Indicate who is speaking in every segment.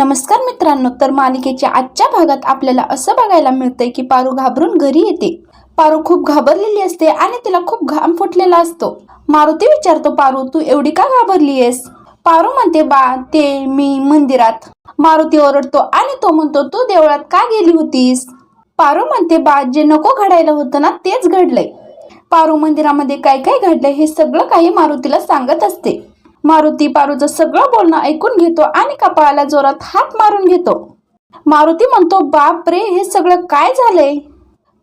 Speaker 1: नमस्कार मित्रांनो तर मालिकेच्या आजच्या भागात आपल्याला असं बघायला मिळतंय की पारू घाबरून घरी येते. पारू खूप घाबरलेली असते आणि तिला खूप घाम फुटलेला असतो. मारुती विचारतो पारू तू एवढी का घाबरलीयस पारू म्हणते बा ते मी मंदिरात. मारुती ओरडतो आणि तो म्हणतो तू देवळात का गेली होतीस? पारू म्हणते बा जे नको घडायला होतं ना तेच घडलंय. पारू मंदिरामध्ये काय काय घडलंय हे सगळं काही मारुतीला सांगत असते. मारुती पारूचं सगळं बोलणं ऐकून घेतो आणि कपाळाला जोरात हात मारून घेतो. मारुती म्हणतो बाप रे हे सगळं काय झालंय?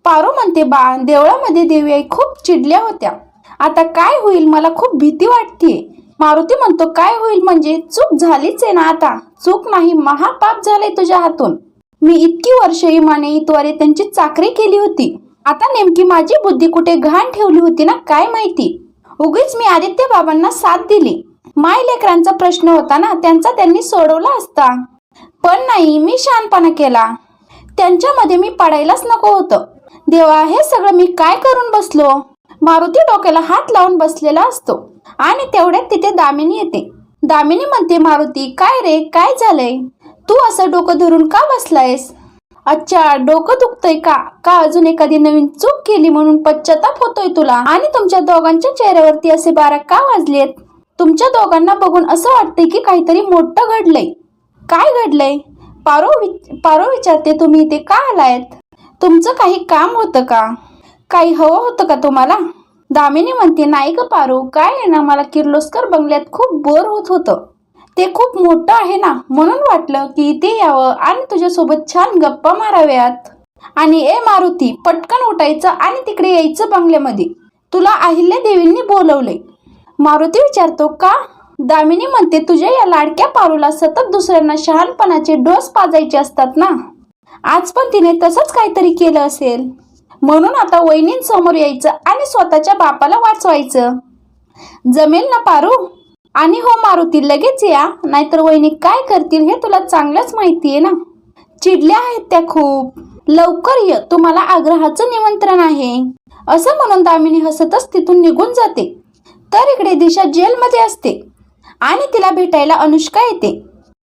Speaker 1: पारू म्हणते बा देवळामध्ये देवी आई खूप चिडल्या होत्या. आता काय होईल? मला खूप भीती वाटते मारुती म्हणतो काय होईल म्हणजे? चूक झालीच आहे ना आता. चूक नाही महापाप झालंय तुझ्या हातून. मी इतकी वर्ष इमाने इतवारे त्यांची चाकरी केली होती. आता नेमकी माझी बुद्धी कुठे घाण ठेवली होती ना काय माहिती? उगीच मी आदित्य बाबांना साथ दिली. माय लेकरांचा प्रश्न होता ना त्यांचा त्यांनी सोडवला असता. पण नाही मी शहाणपणा केला. त्यांच्यामध्ये मी पडायलाच नको होतं. देवा हे सगळं मी काय करून बसलो? मारुती डोक्याला हात लावून बसलेला असतो. आणि तेवढ्यात तिथे दामिनी येते. दामिनी म्हणते मारुती काय रे? काय झालंय? तू असं डोकं धरून का बसलायस? अच्छा डोकं दुखतंय का? का अजून एखादी नवीन चूक केली म्हणून पश्चाताप होतोय तुला? आणि तुमच्या दोघांच्या चेहऱ्यावरती असे बारा का वाजलेत? तुमच्या दोघांना बघून असं वाटतंय की काहीतरी मोठं घडलंय. काय घडलंय? पारो वि पारो विचारते तुम्ही इथे का आलायत? तुमचं काही काम होतं का? काही हवं होतं का तुम्हाला? दामिनी म्हणते नाही ग पारू काय आहे ना मला किर्लोस्कर बंगल्यात खूप बोर होत होतं. ते खूप मोठं आहे ना म्हणून वाटलं की इथे यावं आणि तुझ्यासोबत छान गप्पा माराव्यात. आणि ए मारुती पटकन उठायचं आणि तिकडे यायचं बंगल्यामध्ये. तुला अहिल्या देवींनी बोलवलंय. मारुती विचारतो का? दामिनी म्हणते तुझ्या या लाडक्या पारूला सतत दुसऱ्यांना शहाणपणाचे डोस पाजायचे असतात ना? आज पण तिने तसंच काहीतरी केलं असेल. म्हणून आता वहिनींसमोर यायचं आणि स्वतःच्या बापाला वाचवायचं. जमेल ना पारू? आणि हो मारुती लगेच या. नाहीतर वहिनी काय करतील हे तुला चांगलंच माहिती आहे ना? चिडल्या आहेत त्या खूप. लवकर ये. तुम्हाला आग्रहाचं निमंत्रण आहे. असं म्हणून दामिनी हसतच तिथून निघून जाते. तर इकडे दिशा जेलमध्ये असते. आणि तिला भेटायला अनुष्का येते.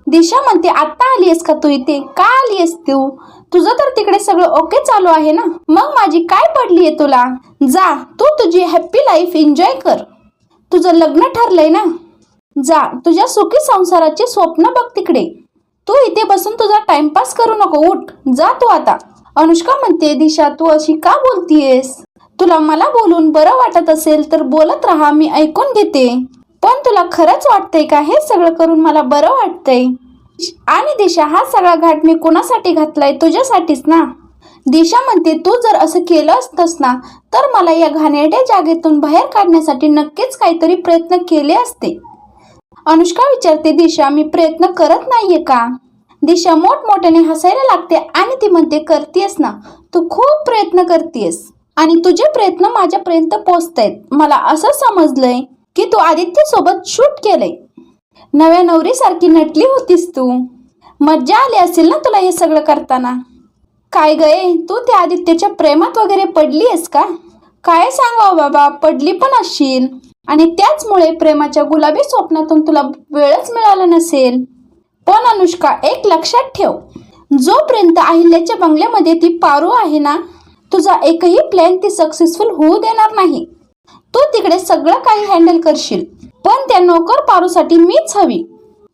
Speaker 1: दिशा म्हणते आत्ता आली आहेस का तू इथे? का आली आहेस तू? तुझं तर तिकडे सगळं ओके चालू आहे ना? मग माझी काय पडली आहे तुला? जा तू तुझी हॅप्पी लाईफ एन्जॉय कर. तुझं लग्न ठरलंय ना? जा तुझ्या सुखी संसाराचे स्वप्न बघ तिकडे. तू इथे बसून तुझा टाइमपास करू नको उठ. जा तू आता. अनुष्का म्हणते दिशा तू अशी का बोलतीयेस? तुला मला बोलून बरं वाटत असेल तर बोलत राहा मी ऐकून घेते. पण तुला खरंच वाटतंय का? हे सगळं करून मला बरं वाटतंय. आणि दिशा हा सगळा घाट मी कोणासाठी घातलाय? तुझ्यासाठीच ना? दिशा म्हणते तू जर असं केलं असतंस ना तर मला या घाणेरड्या जागेतून बाहेर काढण्यासाठी नक्कीच काहीतरी प्रयत्न केले असते. अनुष्का विचारते दिशा मी प्रयत्न करत नाहीये का? दिशा मोठमोठ्याने हसायला लागते आणि ती म्हणते करतेस ना. तू खूप प्रयत्न करतेस आणि तुझे प्रयत्न माझ्यापर्यंत पोचतायत. मला असं समजलंय की तू आदित्य सोबत शूट केलंय. नव्या नवरीसारखी नटली होतीस तू. मज्जा आली असेल ना तुला हे सगळं करताना? काय गये तू त्या आदित्यच्या प्रेमात वगैरे पडली आहेस का? काय सांगावं बाबा पडली पण असशील आणि त्याचमुळे प्रेमाच्या गुलाबी स्वप्नातून तुला वेळच मिळाला नसेल. पण अनुष्का एक लक्षात ठेव. जोपर्यंत अहिल्याच्या बंगल्यामध्ये ती पारू आहे ना तुझा एकही प्लॅन ती सक्सेसफुल होऊ देणार नाही. तू तिकडे सगळं काही हँडल करशील पण त्या नोकर पारूसाठी मीच हवी.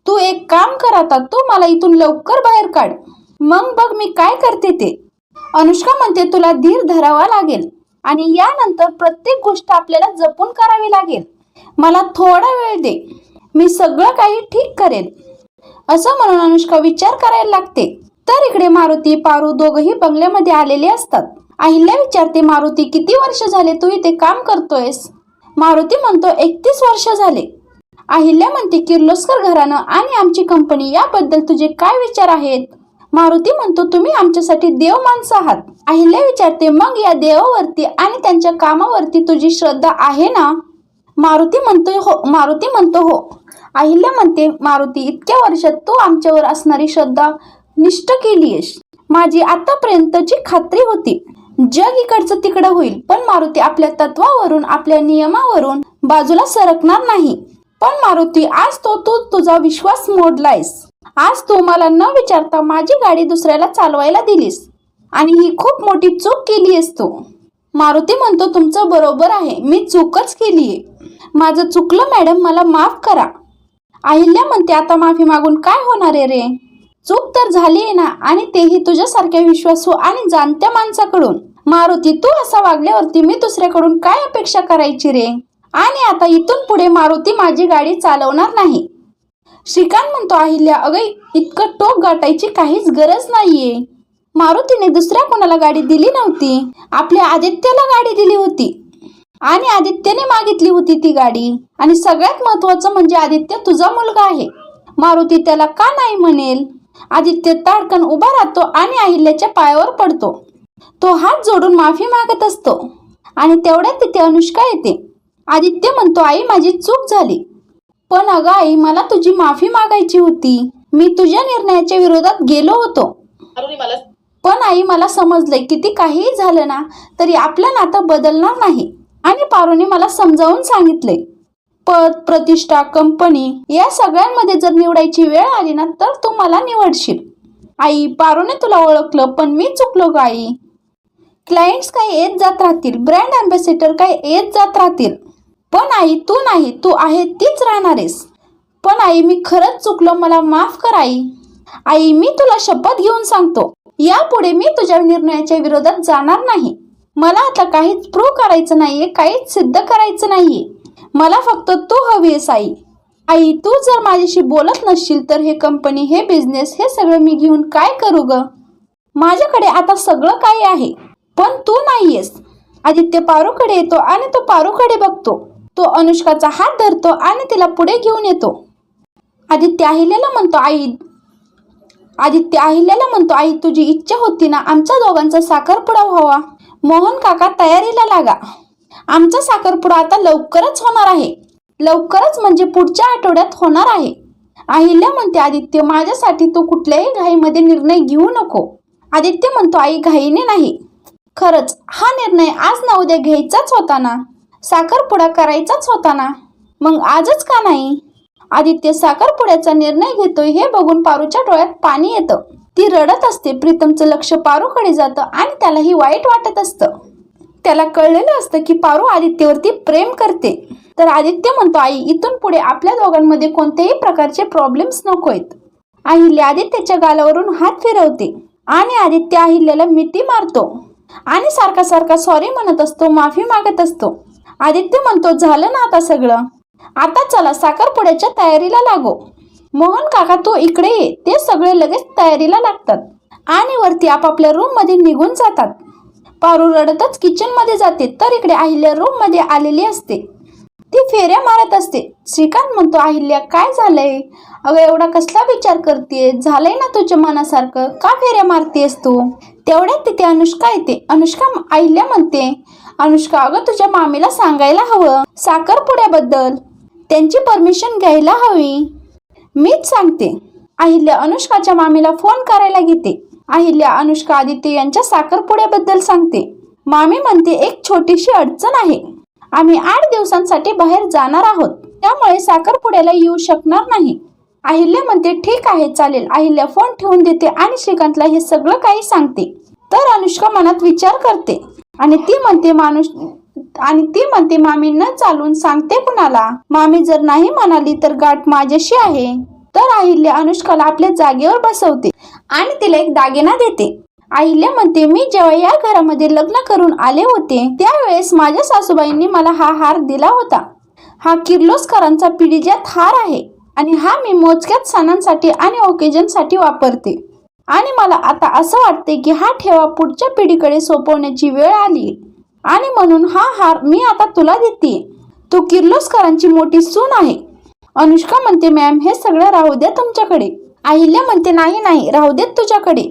Speaker 1: तू एक काम कर आता तू मला इथून लवकर बाहेर काढ. मग बघ मी काय करते ते. अनुष्का म्हणते तुला धीर धरावा लागेल आणि यानंतर प्रत्येक गोष्ट आपल्याला जपून करावी लागेल. मला थोडा वेळ दे मी सगळं काही ठीक करेल असं म्हणून अनुष्का विचार करायला लागते. तर इकडे मारुती पारू दोघही बंगल्यामध्ये आलेले असतात. अहिल्या विचारते मारुती किती वर्ष झाले तू इथे काम करतोयस? मारुती म्हणतो एकतीस वर्ष झाले. अहिल्या म्हणते किर्लोस्कर घराणं आणि आमची कंपनी याबद्दल तुझे काय विचार आहेत? मारुती म्हणतो तुम्ही आमच्यासाठी देव माणसं आहात. अहिल्या विचारते मग या देवावरती आणि त्यांच्या कामावरती तुझी श्रद्धा आहे ना? मारुती म्हणतोय हो. मारुती म्हणतो हो. अहिल्या म्हणते मारुती इतक्या वर्षात तू आमच्यावर असणारी श्रद्धा निष्ठ केलीयस. माझी आतापर्यंतची खात्री होती. जग इकडचं तिकडं होईल पण मारुती आपल्या तत्वावरून आपल्या नियमावरून बाजूला सरकणार नाही. पण मारुती आज तो तू तुझा विश्वास मोडलायस. आज तू मला न विचारता माझी गाडी दुसऱ्याला चालवायला दिलीस. आणि ही खूप मोठी चूक केली आहेस तू. मारुती म्हणतो तुमचं बरोबर आहे मी चूकच केली आहे माझं चुकलं मॅडम मला माफ करा. अहिल्या म्हणते आता माफी मागून काय होणार आहे रे? चूक तर झाली आहे ना आणि तेही तुझ्यासारख्या विश्वासू आणि जाणत्या माणसाकडून. मारुती तू असा वागल्यावरती मी दुसऱ्याकडून काय अपेक्षा करायची रे? आणि आता इथून पुढे मारुती माझी गाडी चालवणार नाही. श्रीकांत म्हणतो अहिल्या अगं इतकं टोक गाठायची काहीच गरज नाहीये. मारुतीने दुसऱ्या कोणाला गाडी दिली नव्हती. आपल्या आदित्यला गाडी दिली होती. आणि आदित्यने मागितली होती ती गाडी. आणि सगळ्यात महत्वाचं म्हणजे आदित्य तुझा मुलगा आहे. मारुती त्याला का नाही म्हणेल? आदित्य ताडकन उभा राहतो आणि अहिल्याच्या पायावर पडतो. तो हात जोडून माफी मागत असतो. आणि तेवढ्यात तिथे अनुष्का येते. आदित्य म्हणतो आई माझी चूक झाली. पण अगं आई मला तुझी माफी मागायची होती. मी तुझ्या निर्णयाच्या विरोधात गेलो होतो. पण आई मला समजलंय किती काहीही झालं ना तरी आपलं नातं बदलणार नाही. आणि पारूने मला समजावून सांगितलंय. पद प्रतिष्ठा कंपनी या सगळ्यांमध्ये जर निवडायची वेळ आली ना तर तू मला निवडशील. आई पारूने तुला ओळखलं पण मी चुकलो ग आई. क्लायंट्स काही येत जात राहतील? ब्रँड अँबॅसेडर काय येत जात राहतील? पण आई तू नाही तू आहे तीच राहणार आहेस. पण आई मी खरंच चुकलो मला माफ कर आई. आई मी तुला शपथ घेऊन सांगतो. यापुढे मी तुझ्या निर्णयाच्या विरोधात जाणार नाही. मला आता काहीच प्रूव्ह करायचं नाहीये काहीच सिद्ध करायचं नाहीये. मला फक्त तू हवी आहेस आई. आई तू जर माझ्याशी बोलत नसशील तर हे कंपनी हे बिझनेस हे सगळं मी घेऊन काय करू ग? माझ्याकडे आता सगळं काही आहे. पण तू नाहीयेस. आदित्य पारूकडे येतो आणि तो पारूकडे बघतो. तो अनुष्काचा हात धरतो आणि तिला पुढे घेऊन येतो. आदित्य अहिल्याला म्हणतो आई आदित्य अहिल्याला म्हणतो आई तुझी इच्छा होती ना आमच्या दोघांचा साखरपुडा व्हावा. मोहन काका तयारीला लागा. आमचा साखरपुडा आता लवकरच होणार आहे. लवकरच म्हणजे पुढच्या आठवड्यात होणार आहे. अहिल्या म्हणते आदित्य माझ्यासाठी तू कुठल्याही घाईमध्ये निर्णय घेऊ नको. आदित्य म्हणतो आई घाईने नाही. खरंच हा निर्णय आज ना उद्या घ्यायचाच होता ना? साखरपुडा करायचाच होता ना? मग आजच का नाही? आदित्य साखरपुड्याचा निर्णय घेतोय हे बघून पारूच्या डोळ्यात पाणी येतं. ती रडत असते प्रीतमचं लक्ष पारूकडे जातं आणि त्यालाही वाईट वाटत असतं. त्याला कळलेलं असतं की पारू आदित्यवरती प्रेम करते. तर आदित्य म्हणतो आई इथून पुढे आपल्या दोघांमध्ये कोणत्याही प्रकारचे प्रॉब्लेम्स नकोयत. अहिल्या आदित्यच्या गालावरून हात फिरवते आणि आदित्य अहिल्याला मिठी मारतो. आणि सारखा सारखा सॉरी म्हणत असतो माफी मागत असतो. आदित्य म्हणतो झालं ना आता सगळं? आता चला साखरपुड्याच्या तयारीला लागो. मोहन काका तू इकडे ये. ते सगळे लगेच तयारीला लागतात आणि वरती आपापल्या रूममध्ये निघून जातात. पारू रडतच किचनमध्ये जाते. तर इकडे अहिल्या रूममध्ये आलेली असते. ती फेऱ्या मारत असते. श्रीकांत म्हणतो अहिल्या काय झालंय? अगं एवढा कसला विचार करतेय? झालंय ना तुझ्या मनासारखं? का फेऱ्या मारतेस तू? तेवढ्यात तिथे अनुष्का येते. अनुष्का अहिल्या म्हणते अनुष्का अगं तुझ्या मामीला सांगायला हवं. साखरपुड्याबद्दल. त्यांची परमिशन घ्यायला हवी. मीच सांगते. अहिल्या अनुष्काच्या मामीला फोन करायला घेते. अहिल्या अनुष्का आदित्य यांच्या साखरपुड्याबद्दल सांगते. मामी म्हणते एक छोटीशी अडचण आहे. आम्ही आठ दिवसांसाठी बाहेर जाणार आहोत. त्यामुळे साखरपुड्याला येऊ शकणार नाही. अहिल्या म्हणते ठीक आहे चालेल. अहिल्या फोन ठेवून देते आणि श्रीकांतला हे सगळं काही सांगते. तर अनुष्का मनात विचार करते. आणि ती म्हणते माणूस आणि ती म्हणते मामी न चालून सांगते कुणाला? मामी जर नाही म्हणाली तर गाठ माझ्याशी आहे. तर अहिल्या अनुष्काला आपल्या जागेवर बसवते आणि तिला एक दागिना देते. अहिल्या म्हणते मी जेव्हा या घरामध्ये लग्न करून आले होते त्यावेळेस माझ्या सासूबाईंनी मला हा हार दिला होता. हा किर्लोस्करांचा पिढीजात हार आहे आणि हा मी मोजक्यात सणांसाठी आणि ओकेजनसाठी वापरते. आणि मला आता असं वाटते की हा ठेवा पुढच्या पिढीकडे सोपवण्याची वेळ आली. आणि म्हणून हा हार मी आता तुला देते. तू किर्लोस्करांची मोठी सून आहे. अनुष्का म्हणते मॅम हे सगळं राहू द्या तुमच्याकडे. अहिल्या म्हणते नाही नाही राहू देत तुझ्याकडे.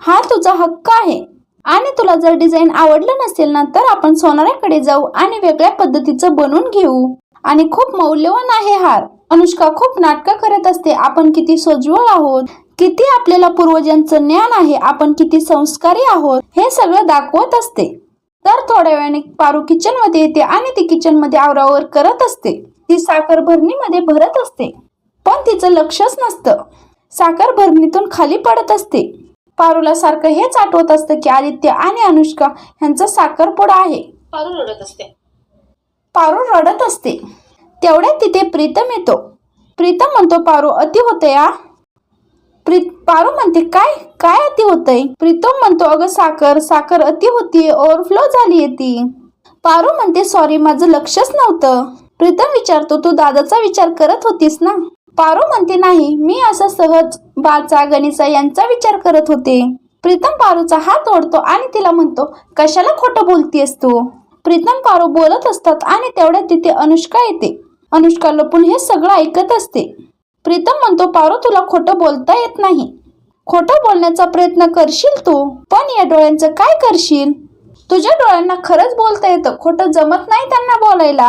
Speaker 1: हा तुझा हक्क आहे. आणि तुला जर डिझाईन आवडलं नसेल ना तर आपण सोनाऱ्याकडे जाऊ आणि वेगळ्या पद्धतीचं बनवून घेऊ. आणि खूप मौल्यवान आहे हार. अनुष्का खूप नाटकं करत असते. आपण किती सोज्वळ आहोत. किती आपल्याला पूर्वजांचं ज्ञान आहे. आपण किती संस्कारी आहोत. हे सगळं दाखवत असते. तर थोड्या वेळाने पारू किचनमध्ये येते आणि ती किचनमध्ये आवरावर करत असते. ती साखर भरणीमध्ये भरत असते. पण तिचं लक्षच नसतं. साखर भरणीतून खाली पडत असते. पारूला सारखं हेच आठवत असतं की आदित्य आणि अनुष्का यांचा साखरपुडा आहे.
Speaker 2: पारू रडत असते.
Speaker 1: पारू रडत असते. तेवढ्यात तिथे प्रीतम येतो. प्रीतम म्हणतो पारू अति होते या प्री पारू म्हणते काय काय अति होतंय? प्रीतम म्हणतो अगं साखर साखर अति होती ओव्हरफ्लो झाली ती. पारू म्हणते सॉरी माझं लक्षच नव्हतं. प्रीतम विचारतो तू दादाचा विचार करत होतीस ना? पारू म्हणते नाही मी असं सहज बाचा गणिसा यांचा विचार करत होते. प्रीतम पारूचा हात ओढतो आणि तिला म्हणतो कशाला खोटं बोलतीयस तू? प्रीतम पारू बोलत असतात आणि तेवढ्यात तिथे अनुष्का येते. अनुष्का लपून हे सगळं ऐकत असते. प्रीतम म्हणतो पारू तुला खोटं बोलता येत नाही. खोटं बोलण्याचा प्रयत्न करशील तू पण या डोळ्यांचं काय करशील? तुझ्या डोळ्यांना खरंच बोलता येतं. खोटं जमत नाही त्यांना बोलायला.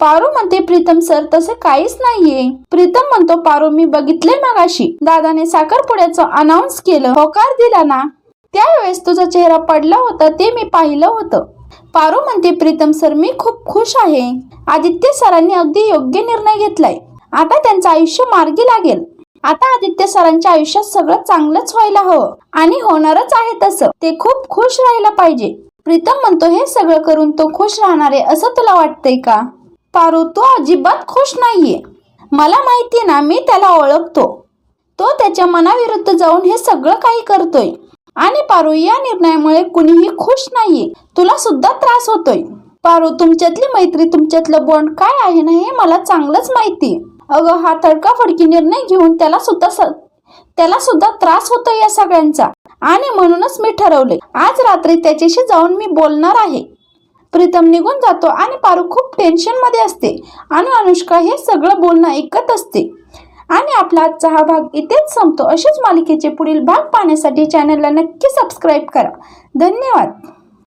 Speaker 1: पारू म्हणते प्रीतम सर तसे काहीच नाहीये. प्रीतम म्हणतो पारू मी बघितले मगाशी. दादाने साखरपुड्याचं अनाऊन्स केलं. होकार दिला ना? त्यावेळेस तुझा चेहरा पडला होता ते मी पाहिलं होतं. पारू म्हणते प्रीतम सर मी खूप खुश आहे. आदित्य सरांनी अगदी योग्य निर्णय घेतलाय. आता त्यांचं आयुष्य मार्गी लागेल. आता आदित्य सरांच्या आयुष्यात सगळं चांगलंच व्हायला हवं. आणि होणारच आहे तसं. ते खूप खुश राहायला पाहिजे. प्रीतम म्हणतो हे सगळं करून तो खुश राहणार आहे असं तुला वाटतंय का? पारू तो अजिबात खुश नाहीये. मला माहिती ना मी त्याला ओळखतो. तो त्याच्या मनाविरुद्ध जाऊन हे सगळं काही करतोय. आणि पारू या निर्णयामुळे कुणीही खुश नाहीये. तुला सुद्धा त्रास होतोय. पारू तुमच्यातली मैत्री तुमच्यातलं बॉन्ड काय आहे ना हे मला चांगलंच माहिती अगं हा तडकाफडकी निर्णय घेऊन त्याला सुद्धा त्याला सुद्धा त्रास होतोय या सगळ्यांचा. आणि म्हणूनच मी ठरवले आज रात्री त्याच्याशी जाऊन मी बोलणार आहे. प्रीतम निघून जातो आणि पारू खूप टेन्शनमध्ये असते. आणि अनुष्का हे सगळं बोलणं ऐकत असते. आणि आपला आजचा हा भाग इथेच संपतो. अशाच मालिकेचे पुढील भाग पाहण्यासाठी चॅनलला नक्की सबस्क्राईब करा. धन्यवाद.